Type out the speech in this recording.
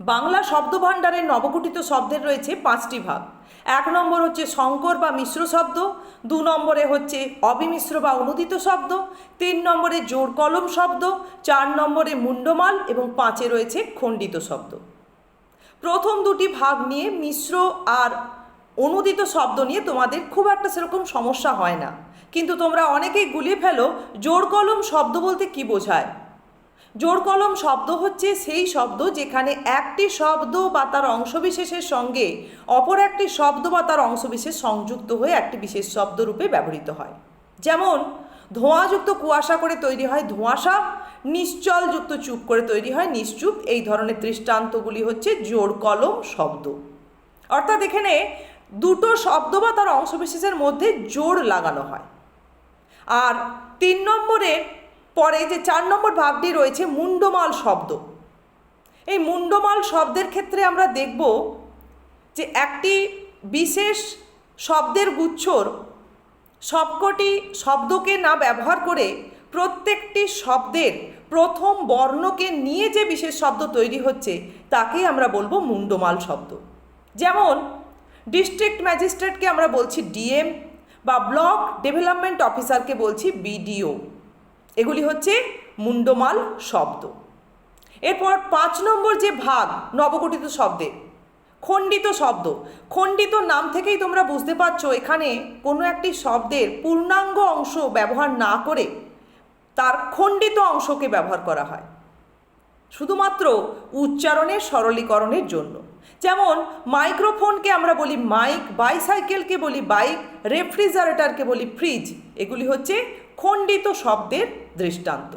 বাংলা শব্দভাণ্ডারের নবগঠিত শব্দের রয়েছে পাঁচটি ভাগ। এক নম্বর হচ্ছে সংকর বা মিশ্র শব্দ, দু নম্বরে হচ্ছে অবিমিশ্র বা অনুদিত শব্দ, তিন নম্বরে জোর কলম শব্দ, চার নম্বরে মুন্ডমাল এবং পাঁচে রয়েছে খণ্ডিত শব্দ। প্রথম দুটি ভাগ নিয়ে মিশ্র আর অনুদিত শব্দ নিয়ে তোমাদের খুব একটা সেরকম সমস্যা হয় না। কিন্তু তোমরা অনেকেই গুলিয়ে ফেলো জোর কলম শব্দ বলতে কি বোঝায়? জোর কলম শব্দ হচ্ছে সেই শব্দ যেখানে একটি শব্দ বা তার অংশবিশেষের সঙ্গে অপর একটি শব্দ বা তার অংশবিশেষ সংযুক্ত হয়ে একটি বিশেষ শব্দরূপে ব্যবহৃত হয়। যেমন, ধোঁয়াযুক্ত কুয়াশা করে তৈরি হয় ধোঁয়াশা, নিশ্চলযুক্ত চুপ করে তৈরি হয় নিশ্চুপ। এই ধরনের দৃষ্টান্তগুলি হচ্ছে জোর কলম শব্দ। অর্থাৎ এখানে দুটো শব্দ বা তার অংশবিশেষের মধ্যে জোর লাগানো হয়। আর তিন নম্বরে পরে যে চার নম্বর ভাবটি রয়েছে মুন্ডমাল শব্দ। এই মুন্ডমাল শব্দের ক্ষেত্রে আমরা দেখব যে একটি বিশেষ শব্দের গুচ্ছর সবকটি শব্দকে না ব্যবহার করে প্রত্যেকটি শব্দের প্রথম বর্ণকে নিয়ে যে বিশেষ শব্দ তৈরি হচ্ছে, তাকেই আমরা বলব মুন্ডমাল শব্দ। যেমন ডিস্ট্রিক্ট ম্যাজিস্ট্রেটকে আমরা বলছি ডিএম বা ব্লক ডেভেলপমেন্ট অফিসারকে বলছি বিডিও। এগুলি হচ্ছে মুন্ডমাল শব্দ। এরপর পাঁচ নম্বর যে ভাগ, নবগঠিত শব্দে, খণ্ডিত শব্দ। খণ্ডিত নাম থেকেই তোমরা বুঝতে পারছ এখানে কোনো একটি শব্দের পূর্ণাঙ্গ অংশ ব্যবহার না করে তার খণ্ডিত অংশকে ব্যবহার করা হয়। শুধুমাত্র উচ্চারণের সরলীকরণের জন্য। যেমন মাইক্রোফোনকে আমরা বলি মাইক, বাইসাইকেলকে বলি বাইক, রেফ্রিজারেটরকে বলি ফ্রিজ, এগুলি হচ্ছে খণ্ডিত শব্দের দৃষ্টান্ত।